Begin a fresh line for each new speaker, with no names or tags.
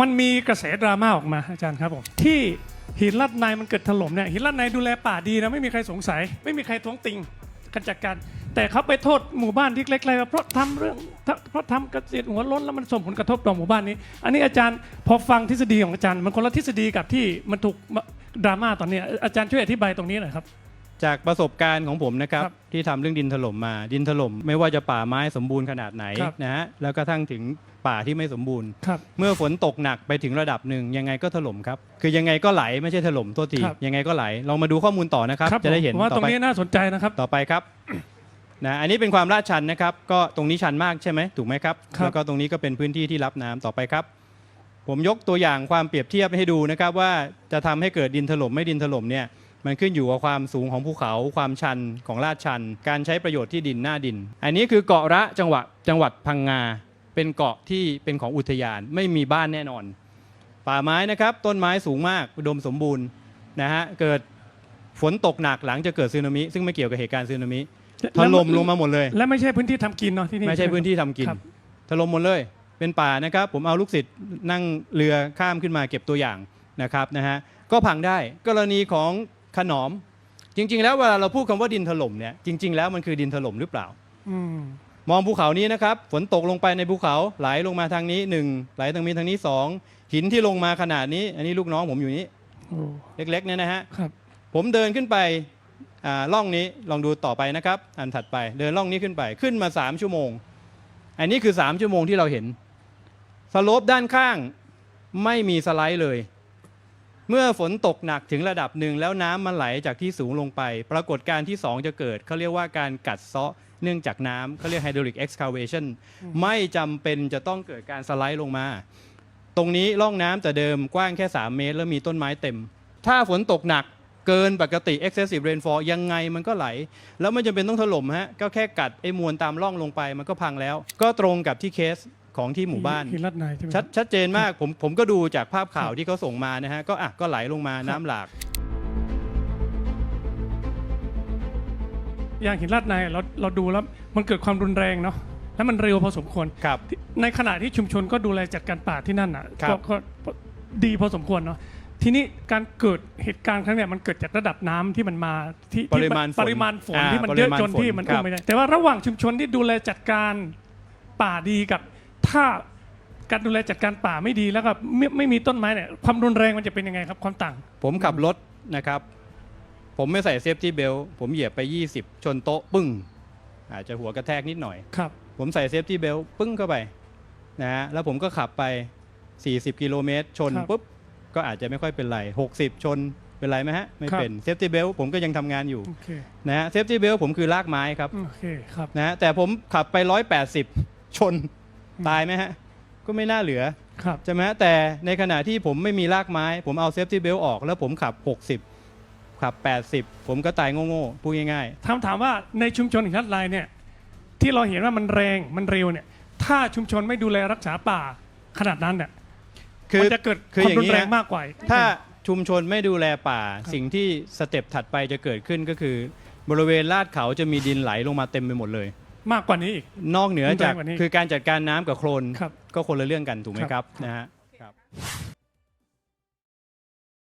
มันมีกระแสดราม่าออกมาอาจารย์ครับผมที่หินลัดในมันเกิดถล่มเนี่ยหินลัดในดูแลป่าดีนะไม่มีใครสงสัย ไม่มีใครท้วงติงกันจัดการ แต่เขาไปโทษหมู่บ้านที่เล็กๆว่าเพราะทำเรื่องเพราะทำเกษตรหัวล้นแล้วมันส่งผลกระทบต่อหมู่บ้านนี้ อันนี้อาจารย์พอฟังทฤษฎีของอาจารย์ มันคนละทฤษฎีกับที่มันถูกดราม่าตอนนี้อาจารย์ช่วยอธิบายตรงนี้หน่อยครับ
จากประสบการณ์ของผมนะครับ
ครับ
ที่ทำเรื่องดินถล่มมา ดินถล่มไม่ว่าจะป่าไม้สมบูรณ์ขนาดไหน
ครับ
นะฮะแล้วก็ทั้งถึงป่าที่ไม่สมบูรณ์
ครับ
เมื่อฝนตกหนักไปถึงระดับหนึ่งยังไงก็ถล่มครับ คือยังไงก็ไหลไม่ใช่ถล่มโทษที
ครับ
ยังไงก็ไหลลองมาดูข้อมูลต่อนะครับ
ครับ
จะได้เห็น
ผมว่า
ต่
ตร
องไป
นี้น่าสนใจนะครับ
ต่อไปครับนะอันนี้เป็นความลาดชันนะครับ ก็ตรงนี้ชันมากใช่ไหมถูกไหมครับ
ครับ
แล้วก็ตรงนี้ก็เป็นพื้นที่ที่รับน้ำต่อไปครับ ผมยกตัวอย่างความเปรียบเทียบให้ดูนะครับ ว่าจะทำให้เกิดดินถล่มไม่ดินถล่มเนี่ย มันขึ้นอยู่กับความสูงของภูเขาความชันของลาดชัน การใช้ประโยชน์ที่ดินหน้าดิน อันนี้คือเกาะระจังหวัดจังหวัดพังงา เป็นเกาะที่เป็นของอุทยานไม่มีบ้านแน่นอน ป่าไม้นะครับต้นไม้สูงมากอุดมสมบูรณ์นะฮะเกิดฝนตกหนักหลังจะเกิดสึนามิ ซึ่งไม่เกี่ยวกับเหตุการณ์สึนามิถล่มลงมาหมดเลย
และไม่ใช่พื้นที่ทำกินเนาะที่นี่
ไม่ใช่พื้นที่ทำกิน
ครับ
ถล่มหมดเลย เป็นป่านะครับ ผมเอาลูกศิษย์นั่งเรือข้ามขึ้นมาเก็บตัวอย่างนะครับนะฮะก็พังได้กรณีของ ขนอม จริง ๆ แล้วเวลาเราพูดคำว่าดินถล่มเนี่ยจริง ๆ แล้วมันคือดินถล่มหรือเปล่า
อืม
มองภูเขานี้นะครับฝนตกลงไปในภูเขาไหลลงมาทางนี้หนึ่งไหลทางนี้ทางนี้สองหินที่ลงมาขนาดนี้ อันนี้ลูกน้องผมอยู่นี้
โอ้
เล็กๆเนี่ยนะฮะ
ครับ
ผมเดินขึ้นไปอ่าล่องนี้ลองดูต่อไปนะครับ อันถัดไปเดินล่องนี้ขึ้นไปขึ้นมา 3 ชั่วโมง อันนี้คือ 3 ชั่วโมงที่เราเห็นสโลปด้านข้างไม่มีสไลด์เลย เมื่อฝนตกหนักถึงระดับหนึ่งแล้วน้ำมันไหลจากที่สูงลงไป ปรากฏการณ์ที่ 2 จะเกิดเขาเรียกว่าการกัดเซาะเนื่องจากน้ำเขาเรียก hydraulic excavation ไม่จำเป็นจะต้องเกิดการสไลด์ลงมา ตรงนี้ร่องน้ำแต่เดิมกว้างแค่ 3 เมตร แล้วมีต้นไม้เต็ม ถ้าฝนตกหนักเกินปกติ excessive rainfall ยังไงมันก็ไหล แล้วไม่จำเป็นต้องถล่มฮะก็แค่กัดไอ้มวลตามร่องลงไปมันก็พังแล้ว ก็ตรงกับที่เคส ของที่หมู่บ้าน
หินลัดในใช่ไหม
ชัดชัดเจนมากผมผมก็ดูจากภาพข่าวที่เขาส่งมานะฮะก็อะก็ไหลลงมาน้ำหลาก
อย่างหินลัดในเราเราดูแล้วมันเกิดความรุนแรงเนาะแล้วมันเร็วพอสมควร
ครับ
ในขณะที่ชุมชนก็ดูแลจัดการป่าที่นั่นอะ
ครับ
ก็ก็ดีพอสมควรเนาะทีนี้การเกิดเหตุการณ์ครั้งเนี้ยมันเกิดจากระดับน้ำที่มันมาที่ที่
ปริมาณฝน
ปริมาณฝน
อ่า
ที่มันเยอะ
ปริมาณ
จน
ฝน
ที่มัน
ครับ
อุ้มไม่ได้แต่ว่าระหว่างชุมชนที่ดูแลจัดการป่าดีกับ ถ้าการดูแลจัดการป่าไม่ดีแล้วก็ไม่ไม่มีต้นไม้เนี่ยความรุนแรงมันจะเป็นยังไงครับความต่าง
ผมขับรถนะครับ ผมไม่ใส่เซฟตี้เบลผมเหยียบไป 20 ชนโต๊ะปึ้ง อาจจะหัวกระแทกนิดหน่อย
ครับ
ผมใส่เซฟตี้เบลปึ้งเข้าไปนะฮะแล้วผมก็ขับไป 40 กิโลเมตรชน
ครับ
ปุ๊บ ก็อาจจะไม่ค่อยเป็นไร 60 ชนเป็นไรไหมฮะ ไม่
ครับ
เป็นเซฟตี้เบลผมก็ยังทำงานอยู่
โอเค
นะฮะเซฟตี้เบลผมคือลากไม้ครับ
โอเคครับ
นะฮะแต่ผมขับไป 180 ชน ตายไหมฮะ ก็ไม่น่าเหลือ
ครับ
ใช่ไหมฮะแต่ในขณะที่ผมไม่มีลากไม้ ผมเอาเซฟตี้เบลออก แล้วผมขับ 60 ขับ 80 ผมก็ตายโง่ๆพูดง่าย
ถามถามว่าในชุมชนหินลัดลายเนี่ยที่เราเห็นว่ามันแรงมันเร็วเนี่ย ถ้าชุมชนไม่ดูแลรักษาป่าขนาดนั้นเนี่ย
ๆคือ
มันจะเกิด
คือ
ควา
อ
ม
ย่าง
รุน
นี้
แรง
ฮะ
มากกว่า
ถ้าชุมชนไม่ดูแลป่า
ครับ
สิ่งที่สเต็ปถัดไปจะเกิดขึ้นก็คือ บริเวณลาดเขาจะมีดินไหลลงมาเต็มไปหมดเลย
มากกว่านี้อีก
นอกเหนือจาก
รุนแรงกว่านี้
คือการจัดการน้ำกับโคลน
ครับ
ก็คนละเรื่องกันถูกไหม
ครับ
ครับนะฮะครับ